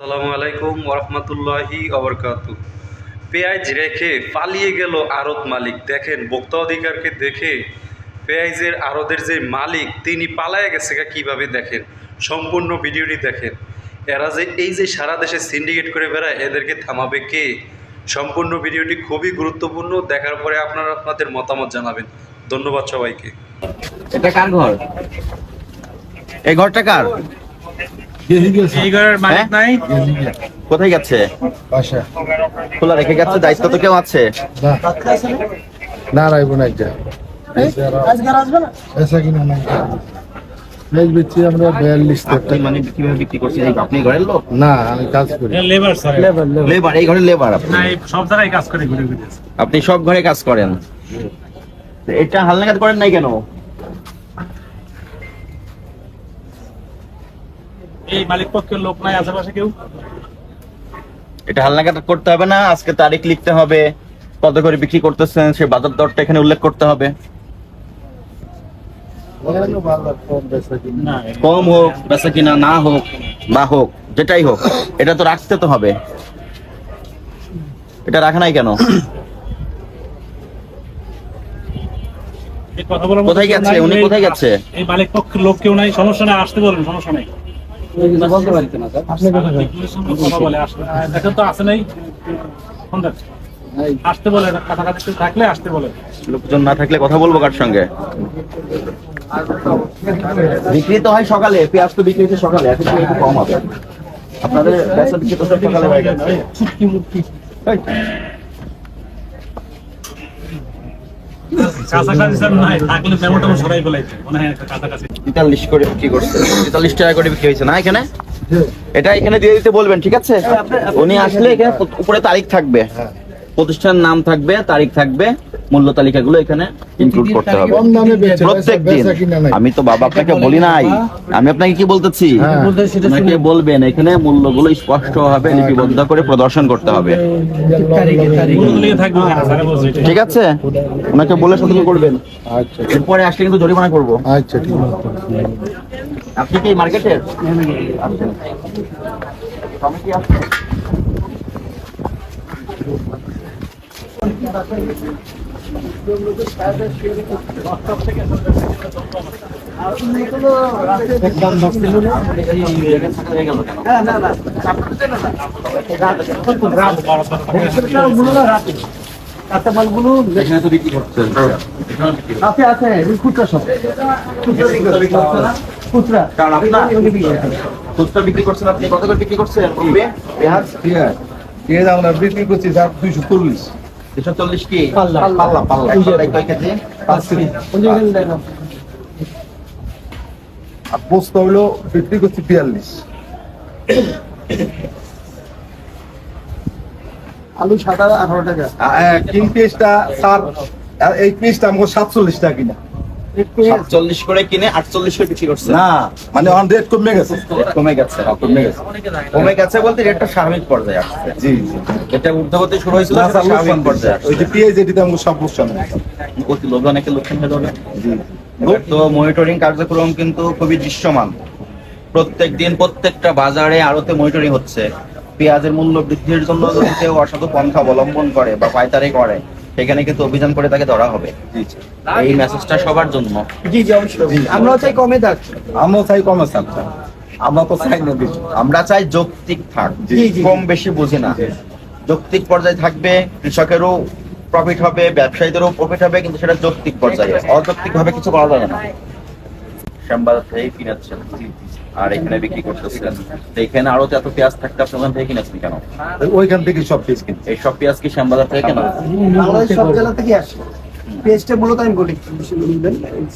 সালামু আলাইকুম ওরহমতুল্লাহি অবরকাত পেঁয়াজ রেখে পালিয়ে গেল আড়ত মালিক। দেখেন, ভোক্তা অধিকারকে দেখে পেঁয়াজের আড়তের যে মালিক, তিনি পালায়ে গেছে কীভাবে দেখেন? সম্পূর্ণ ভিডিওটি দেখেন। এরা যে, এই যে সারা দেশে সিন্ডিকেট করে বেড়ায়, এদেরকে থামাবে কে? সম্পূর্ণ ভিডিওটি খুবই গুরুত্বপূর্ণ। দেখার পরে আপনারা আপনাদের মতামত জানাবেন। ধন্যবাদ সবাইকে। এটা কার ঘর? এই ঘরটা কার এই ঘরের মালিক হ্যাঁ? নাই কোথায় গেছে? খোলা রেখে গেছে দায়িত্ব তো কেউ আছে? না। রাখব একটা আমরা বিয়াল্লিশ মানে কীভাবে বিক্রি করছেন? আপনি ঘরের লোক? না আমি কাজ করি। লেবার লেবার এই ঘরের লেবার আপনি। সব জায়গায় কাজ করে ঘুরে ঘুরে। আপনি সব ঘরে কাজ করেন? এটা হালনাগাদ করেন নাই কেন? এই মালিক পক্ষের লোক নাই আশেপাশে কেউ? এটা হালনাগাদ করতে হবে না আজকে তারিখ লিখতে হবে কত করে বিক্রি করতেছেন সে বাজার দরটা এখানে উল্লেখ করতে হবে। কম হোক বেচা কিনা না হোক বা হোক যেটাই হোক এটা তো রাখতে তো হবে। এটা রাখা নাই কেন? কোথায় গেছে? উনি কোথায় গেছে? এই মালিক পক্ষের লোক কেউ নাই সমস্যা নাই আসতে বলুন সমস্যা নাই। পুলিশের সঙ্গে কথা বলে আসতে দেখেন তো আসে নাই ফোন আসতে বলে কাছাকাছি কেউ থাকলে আসতে বলে লোকজন না থাকলে কথা বলব কার সঙ্গে? বিক্রি তো হয় সকালে পেঁয়াজ তো বিক্রি হচ্ছে সকালে এখন তো একটু কম হবে। আপনাদের বেচা বিক্রি তো সকালে হয়ে গেছে এই, কাছাকাছি স্যার নাই থাকলে মেমোটা সরাই ফেলাইছে মনে হয় একটা কাছাকাছি তেতাল্লিশ করে বিক্রি করছে। তেতাল্লিশ টাকা করে বিক্রি হয়েছে না এখানে? এটা এখানে দিয়ে দিতে বলবেন ঠিক আছে? উনি আসলে এখানে উপরে তারিখ থাকবে। প্রতিষ্ঠানের নাম থাকবে তারিখ থাকবে মূল্য তালিকাগুলো এখানে ইনক্লুড করতে হবে। প্রত্যেক দিন। আমি তো বাবা আপনাকে বলি নাই। আমি আপনাকে কি বলতেছি? হ্যাঁ। আপনাকে বলবেন এখানে মূল্যগুলো স্পষ্ট ভাবে লিপিবদ্ধ করে প্রদর্শন করতে হবে। ঠিক আছে? ওনাকে বলে সতর্ক করবেন। আচ্ছা। এরপরে আসলে কিন্তু জরিমানা করব। আচ্ছা ঠিক আছে। আপনি কি মার্কেটের? আচ্ছা। এখানে তো বিক্রি করছেন। আছে খুচরা সব খুচরা আপনার বিক্রি করছেন আপনি কত করে বিক্রি করছেন আমরা বিক্রি করছি দুইশো চল্লিশ দুশো চল্লিশ কি? পাল্লা। পাল্লা পাল্লা কয় কেজি? পাঁচ কেজি। আর পোস্ত হইল বিক্রি করছি বিয়াল্লিশ। আলু সাদা আঠারো টাকা। কিং পিসটা স্যার আহ, এই পিসটা আমাকে সাতচল্লিশ টাকা কিনা। সাতচল্লিশ করে কিনে আটচল্লিশ বিক্রি করছে। না মানে অন রেট কমে গেছে। কমে গেছে কমে গেছে। কমে গেছে বলতে রেটটা স্বাভাবিক পর্যায়ে আসছে। জি জি। এটা ঊর্ধ্বগতি শুরু হয়েছিল না, সেটা স্যার, স্বাভাবিক পর্যায়ে ওই যে পেঁয়াজ এটিতে আমাকে সব লোকসান অতি লোভে অনেকে লোকসান হয়ে যাবে এবার তো মনিটরিং কার্যক্রম কিন্তু খুবই দৃশ্যমান। প্রত্যেক দিন প্রত্যেকটা বাজারে আড়তে মনিটরিং হচ্ছে। পেঁয়াজের মূল্য বৃদ্ধির জন্য যদি কেউ অসাধু পন্থা অবলম্বন করে বা পায়তারি করে সেখানে কিন্তু অভিযান করে তাকে ধরা হবে। এই মেসেজটা সবার জন্য। জি জি অবশ্যই। আমরাও চাই কমে থাক আমরাও চাই কমে থাকছি আমরা তো চাই না বেশি। আমরা চাই যৌক্তিক থাক। কম বেশি বুঝি না। যৌক্তিক পর্যায়ে থাকবে কৃষকেরও প্রফিট হবে ব্যবসায়ীদেরও প্রফিট হবে কিন্তু সেটা যৌক্তিক পর্যায়ে। অযৌক্তিক ভাবে কিছু করা যাবে না। শ্যামবাজার থেকে কিনেছেন আর এখানে বিক্রি করতেছেন। তো এখানে আরও এত পেঁয়াজ থাকতে আপনি ওখান থেকে কিনেছেন কেন? ওইখান থেকে সব পেঁয়াজ কিনছি। এই সব পেঁয়াজ কি শ্যামবাজার থেকে কেন? বাংলাদেশ সব জেলা থেকে আসে। পেঁয়াজটা মূলত আমি বলি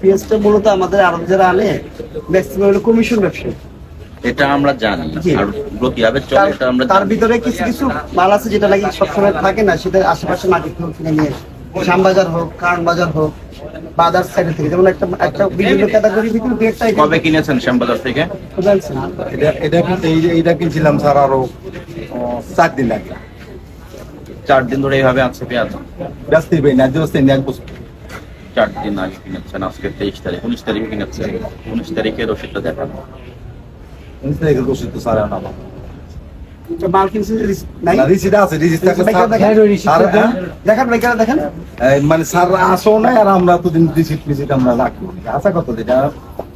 পেঁয়াজটা মূলত আমাদের আরব যারা আনে ম্যাক্সিমাম হলো কমিশন ব্যবসা এটা আমরা জানি। আর ওগুলো কীভাবে চলে তার- এটা আমরা তার ভিতরে কিছু কিছু মাল আছে যেটা লাগে সবসময় থাকে না সেটা আশেপাশে মার্কেট থেকে কিনে নিয়ে আসে। শ্যামবাজার হোক কারণ বাজার হোক বা আদার সাইডে থেকে। যেমন একটা একটা বিভিন্ন ক্যাটাগরি ভিতরে দু একটা কবে কিনেছেন শ্যামবাজার থেকে। এটা এটা এই যে এইটা কিনছিলাম স্যার আরও চার দিন আগে। চার দিন ধরে এইভাবে আছে পেঁয়াজ? ব্যস্ত ভাই ন্যায্য ন্যায় বস্তু চার দিন আগে কিনেছেন আজকে তেইশ তারিখ উনিশ তারিখে কিনেছেন। উনিশ তারিখে রসিদটা দেখান। উনিশ তারিখের রসিদ তো স্যার আনা মানে স্যার আসো নাই আর আমরা এতদিন রিসিট ফিসিট আমরা রাখি আশা কত যেটা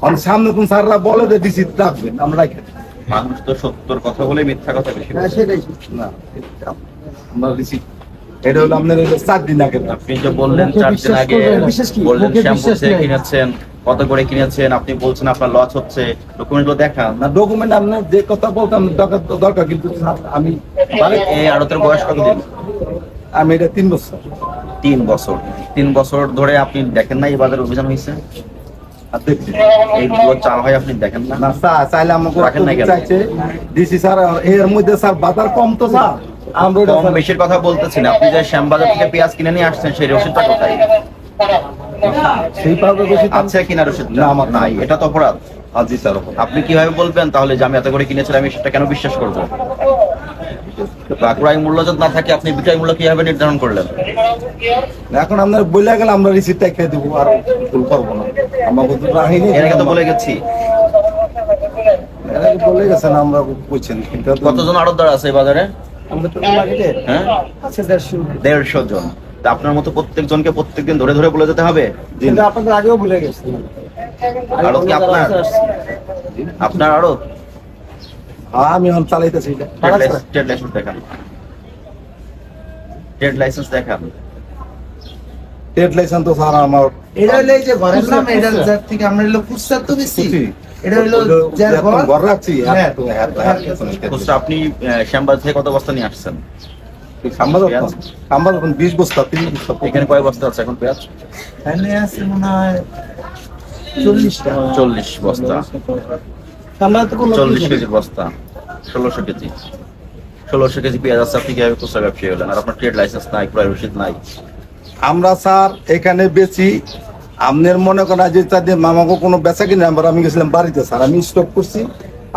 মানে সামনে কোন স্যাররা বলে যে রাখবেন আমরা রাখি মানুষ তো সত্যর কথা বলে মিথ্যা কথা বেশি হ্যাঁ সেটাই। না আমরা এটা হলো আপনার চার দিন আগে আপনি যে বললেন চার দিন বিশ্বাস আগে? বললেন শ্যাম্পু। কিনেছেন। কত করে কিনেছেন? আপনি বলছেন আপনার লস হচ্ছে। ডকুমেন্টগুলো দেখান। না ডকুমেন্ট আপনার যে কথা বলতাম দরকার কিন্তু আমি এই আড়তের বয়স কতদিন? আমি এটা তিন বছর। তিন বছর। তিন বছর ধরে আপনি দেখেন না এই বাজারে অভিযান হয়েছে? এইগুলো চা হয় আপনি দেখেন না? না স্যার চাইলে আমাকে রাখেন কেন? চাইছে। স্যার এর মধ্যে স্যার বাজার কম তো স্যার। আমরা কম বেশির কথা বলতেছি না। আপনি যে শ্যামবাজার থেকে পেঁয়াজ কিনে নিয়ে আসছেন সেই রসিদটা কোথায়? সেই আছে কিনা রসিদ না, আমার নাই। এটা তো অপরাধ। আজি স্যার আপনি কীভাবে বলবেন? তাহলে যে আমি এত করে কিনেছিলাম আমি সেটা কেন বিশ্বাস করব? ক্রয় মূল্য যদি না থাকে আপনি বিক্রয় মূল্য কীভাবে নির্ধারণ করলেন? এখন আপনার বলে গেলে আমরা দেবো আর ভুল করব না। আমাকে তো রাখিনি এর আগে তো বলে গেছি। বলে গেছেন আমরা বুঝছেন কিন্তু কতজন আড়তদার আছে এই বাজারে? আমাদের হ্যাঁ? দেড়শো। দেড়শো জন। তা আপনার মতো প্রত্যেক জনকে প্রত্যেকদিন ধরে ধরে বলে যেতে হবে? আপনাদের আগেও ভুলে গেছি। আড়ত কি আপনার? আপনার আড়ত হ্যাঁ, আমি এখন চালাইতেছি ট্রেড লাইসেন্স দেখান। ট্রেড লাইসেন্স দেখান। ট্রেড লাইসেন্স তো স্যার আমার এটা হলো যে ঘরের নাম এটা যার থেকে আমরা হলো কুৎসা তো বেশি। এটা হলো যার ঘর। ঘর রাখছি। হ্যাঁ। এত- এত- এত কিছু নেই। খুচরা আপনি শ্যামবাজার থেকে কত বস্তা নিয়ে আসছেন? খাম্বা যখন খাম্বা যখন বিশ বস্তা তিরিশ বস্তা এখানে কয় বস্তা। আছে এখন পেঁয়াজ? এখানে আছে মনে হয় চল্লিশটা চল্লিশ বস্তা। আমরা তো চল্লিশ কেজির বস্তা। ষোলোশো কেজি। ষোলোশো কেজি পেঁয়াজ আছে আপনি কীভাবে খুচরা ব্যবসায়ী হলেন? আর আপনার ট্রেড লাইসেন্স নাই ক্রয় রসিদ নাই। আমরা স্যার এখানে বেশি আপনার মনে করেন যে তাদের মামাকে কোনো বেচা কিনে আমরা আমি গেছিলাম বাড়িতে স্যার আমি স্টক করছি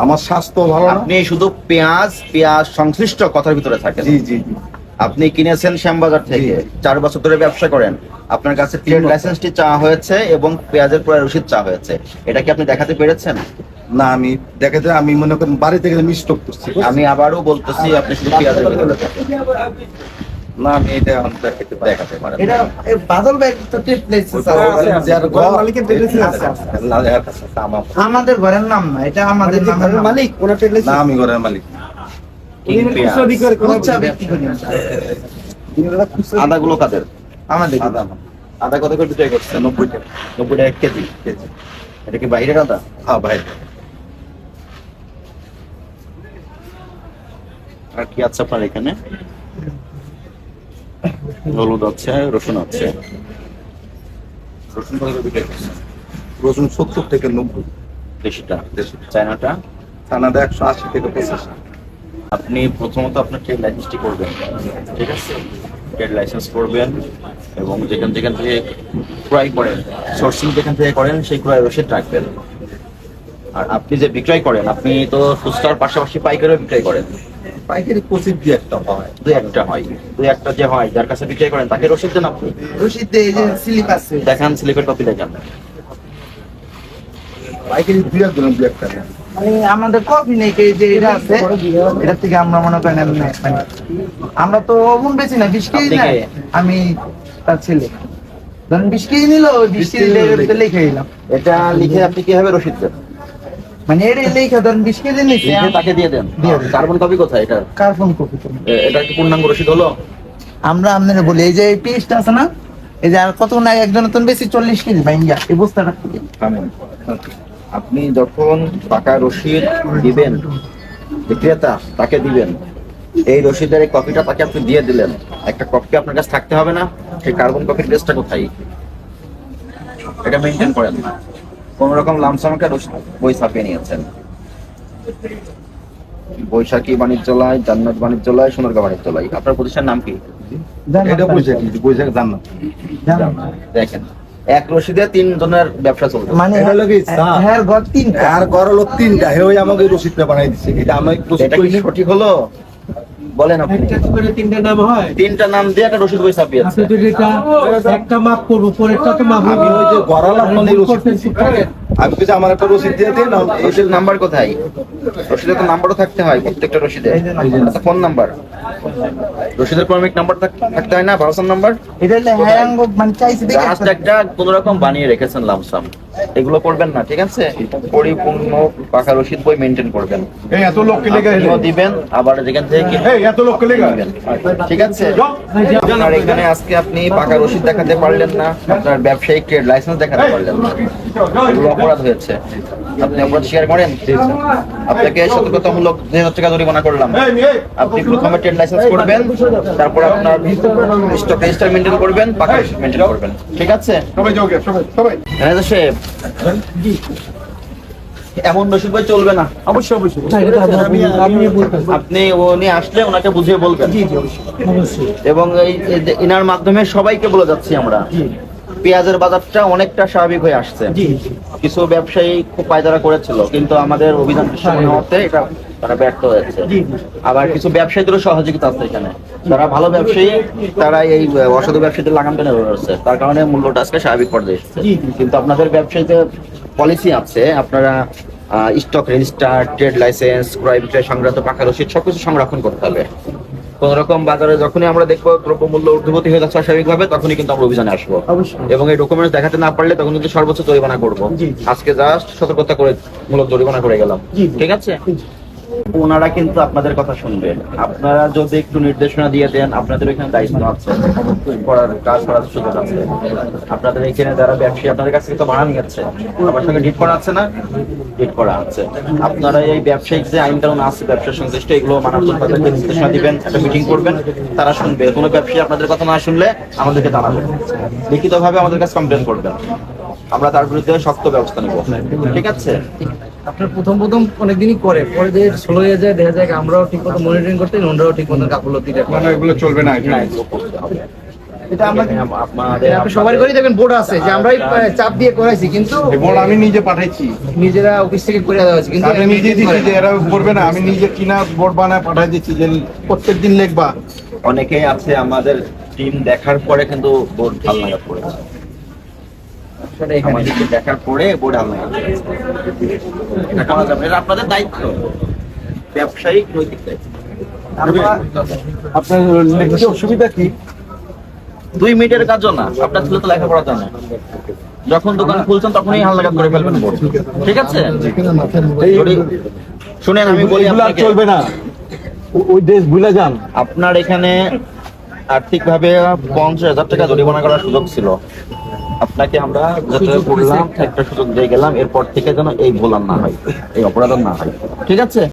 আমার স্বাস্থ্য ভালো না। আপনি শুধু পেঁয়াজ পেঁয়াজ সংশ্লিষ্ট কথার ভিতরে থাকেন। জি জি জি। আপনি কিনেছেন শ্যামবাজার থেকে। চার বছর ধরে ব্যবসা করেন। আপনার কাছে ট্রেড। লাইসেন্সটি চাওয়া হয়েছে এবং পেঁয়াজের ক্রয় রসিদ চাওয়া হয়েছে। এটা কি আপনি দেখাতে পেরেছেন? না আমি দেখাতে আমি মনে করেন বাড়িতে গেলে আমি স্টক করছি আমি আবারও বলতেছি আপনি শুধু পেঁয়াজের না আমি এটা এখন দেখাতে দেখাতে পারেন। এটা বাদল ভাই তো। আমাদের ঘরের নাম না এটা আমাদের মালিক? ওনার ট্রেড লাইসেন্স আমি ঘরের মালিক। খুচরা আদাগুলো কাদের? আমাদের আদা। আদা কত করে বিক্রয় করছেন নব্বই টাকা নব্বই টাকা কেজি কেজি। এটা কি বাইরের আদা? হ্যাঁ ভাই আর কি আছে আপনার এখানে? হলুদ আছে রসুন আছে। রসুন কত করে বিক্রয় করছেন রসুন সত্তর থেকে নব্বই। দেশিটা চায়নাটা? চানাটা একশো আশি থেকে পঁচাশি। আপনি প্রথমত আপনার ট্রেড লাইসেন্সটি করবেন ঠিক আছে? ট্রেড লাইসেন্স করবেন এবং যেখান যেখান থেকে ক্রয় করেন সোর্সিং যেখান থেকে করেন সেই ক্রয় রসিদ রাখবেন। আর আপনি যে বিক্রয় করেন আপনি তো খুচরার পাশাপাশি পাইকারিও বিক্রয় করেন। পাইকারি পঁচিশ দিয়ে একটা হয় দুই একটা হয় দুই একটা যে হয় যার কাছে বিক্রয় করেন তাকে রসিদ দেন আপনি। রশিদ এই যে স্লিপ আছে। দেখান স্লিপের কপি দেখান। পাইকারি দুই একজন দুই একটা নেয়। মানে আমাদের কফি নেই যে এটা আছে এটা থেকে আমরা মনে করেন মানে আমরা তো অমন বেশি না বিশ কেজি না আমি তার ছেলে। ধরেন বিশ কেজি নিল বিশ কেজি লিখে দিলাম। এটা লিখে আপনি কীভাবে রসিদ দেন? মানে এটা লেখা ধরেন বিশ কেজি নিচ্ছে তাকে দিয়ে দেন? দিয়ে দেন। কার্বন কপি কোথায় এটা? কার্বন কপি এটা কি পূর্ণাঙ্গ রসিদ হলো? আমরা আপনারা বলি এই যে এই পিসটা আছে না এই যে আর কত না একজন নতুন বেশি চল্লিশ কেজি ভাইঙ্গা। এই বস্তাটা। আপনি যখন টাকা রসিদ দিবেন বিক্রেতা তাকে দিবেন এই রসিদের এই কপিটা তাকে আপনি দিয়ে দিলেন। একটা কপি আপনার কাছে থাকতে হবে না? সেই কার্বন কপির ড্রেসটা কোথায়? এটা মেনটেন করেন না। কোন রকম লামসামকে বই ছাপিয়ে নিয়েছেন। বৈশাখী বাণিজ্যালয় জান্নাত বাণিজ্যালয় সোনারগাঁ বাণিজ্যালয়। আপনার প্রতিষ্ঠানের নাম কি? জানো? এটা বুঝে কি বুঝে জান না জানো? দেখেন। এক রসিদে তিন জনের ব্যবসা চলবে। মানে হলো কি, স্যার? হ্যাঁ ঘর তিনটা আর ঘর হলো তিনটা। হে ওই আমাকে রসিদটা বানাই দিচ্ছে এটা আমি এটা কি সঠিক হলো? বলেন আপনি। একটা করে তিনটা নাম হয়। তিনটা নাম দিয়ে একটা রসিদ বই আপনি যদি এটা একটা মাপ করব পরেরটা তো মাপ হবে। ওই যে গড়ালা মানে রসিদ। আমি কিছু আমার একটা রসিদ দিয়ে দিন রসিদের নাম্বার কোথায়? রসিদে তো নাম্বারও থাকতে হয় প্রত্যেকটা রসিদে। আচ্ছা, ফোন নাম্বার? রসিদের ক্রমিক নাম্বার থাকতে হয় না ভার্সন নাম্বার? হ্যাঙ্গ মানে জাস্ট একটা কোন রকম বানিয়ে রেখেছেন লামসাম। এগুলো করবেন না ঠিক আছে? পরিপূর্ণ পাকা রসিদ বই মেনটেন করবেন। এত লোককে লেগে দিবেন আবার যেখান থেকে এত লোককে লেগে ঠিক আছে? আপনার এখানে আজকে আপনি পাকা রসিদ দেখাতে পারলেন না আপনার ব্যবসায়িক লাইসেন্স দেখাতে পারলেন না। অপরাধ হয়েছে। আপনি অপরাধ স্বীকার করেন? আপনাকে সতর্কতামূলক দুই হাজার টাকা জরিমানা করলাম আপনি প্রথমে ট্রেড লাইসেন্স করবেন তারপর আপনার স্টক রেজিস্টার মেনটেন করবেন পাকা মেনটেন করবেন। ঠিক আছে? সবাই যাও সবাই সবাই। ম্যানেজার সাহেব এমন রসিদ বই চলবে না। অবশ্যই অবশ্যই। আপনি উনি আসলে ওনাকে বুঝিয়ে বলবেন। এবং এই ইনার মাধ্যমে সবাইকে বলে যাচ্ছি আমরা। পেঁয়াজের বাজারটা অনেকটা স্বাভাবিক হয়ে আসছে। কিছু ব্যবসায়ী খুব পায়দারা করেছিল কিন্তু আমাদের অভিযান হতে এটা তারা ব্যর্থ হয়েছে। আবার কিছু ব্যবসায়ীদেরও সহযোগিতা আছে এখানে। যারা ভালো ব্যবসায়ী তারা এই অসাধু ব্যবসায়ীদের লাগাম টেনে ধরেছে। তার কারণে মূল্যটা আজকে স্বাভাবিক পর্যায়ে এসেছে। কিন্তু আপনাদের ব্যবসায়ীতে পলিসি আছে আপনারা স্টক রেজিস্টার ট্রেড লাইসেন্স ক্রয় বিক্রয় সংক্রান্ত পাকা রসিদ সবকিছু সংরক্ষণ করতে হবে। কোন রকম বাজারে যখনই আমরা দেখব দ্রব্যমূল্য ঊর্ধ্বগতি হয়ে যাচ্ছে স্বাভাবিকভাবে তখনই কিন্তু আমরা অভিযানে আসব অবশ্যই। এবং এই ডকুমেন্টস দেখাতে না পারলে তখন কিন্তু সর্বোচ্চ জরিমানা করব। আজকে জাস্ট সতর্কতা করে মূলক জরিমানা করে গেলাম। ঠিক আছে ওনারা কিন্তু আপনাদের কথা শুনবেন। আপনারা যদি একটু নির্দেশনা দিয়ে দেন, আপনাদের এখানে দায়িত্ব আছে। করার, কাজ করার সুযোগ আছে। আপনাদের এখানে যারা ব্যবসায়ী, আপনাদের কাছ থেকে তো ভাড়া নিয়েছে। আমার সঙ্গে ডিট করা আছে না? ডিট করা আছে। আপনারা এই ব্যবসায়িক যে আইন কানুন আছে ব্যবসার সংশ্লিষ্ট, এগুলো মানার জন্য তাদেরকে নির্দেশনা দিবেন, একটা মিটিং করবেন, তারা শুনবে। কোনো ব্যবসায়ী আপনাদের কথা না শুনলে আমাদেরকে জানাবেন। লিখিতভাবে আমাদের কাছে কমপ্লেন করবেন। আমরা তার বিরুদ্ধে শক্ত ব্যবস্থা নেব। ঠিক আছে? আপনার প্রথম প্রথম অনেকদিনই করে পরে যে স্লো হয়ে যায় দেখা যায় আমরাও ঠিক মতো মনিটরিং করতে ওনারাও ঠিক মতো মানে এগুলো চলবে না না, এগুলো করতে হবে। এটা আমরা আপনাদের সবার ঘরেই দেখবেন বোর্ড আছে যে আমরাই চাপ দিয়ে করাইছি কিন্তু আমি নিজে পাঠাইছি। নিজেরা অফিস থেকে করে দেওয়া হয়েছে কিন্তু আমি নিজে দিচ্ছি যে এরা করবে না আমি নিজে কিনা বোর্ড বানায় পাঠাই দিচ্ছি যে প্রত্যেক দিন লিখবা। অনেকেই আছে আমাদের টিম দেখার পরে কিন্তু বোর্ড করেছে সেটা এখানে। আমাদেরকে দেখার পরে বোর্ড হাল এটা করা যাবে এটা আপনাদের দায়িত্ব। ব্যবসায়িক নৈতিক দায়িত্ব। আপনার লিখতে অসুবিধা কি? দুই মিনিটের কাজও না আপনার ছেলে তো লেখাপড়া জানে। যখন দোকান খুলছেন তখনই হাল করে ফেলবেন বোর্ড ঠিক আছে? শুনেন আমি বলি চলবে না। ওই দেশ ভুলে যান। আপনার এখানে আর্থিকভাবে পঞ্চাশ হাজার টাকা জরিমানা করার সুযোগ ছিল। আপনাকে আমরা যাতে বললাম একটা সুযোগ দিয়ে গেলাম এরপর থেকে যেন এই ভুল আর না হয় এই অপরাধ না হয়। ঠিক আছে?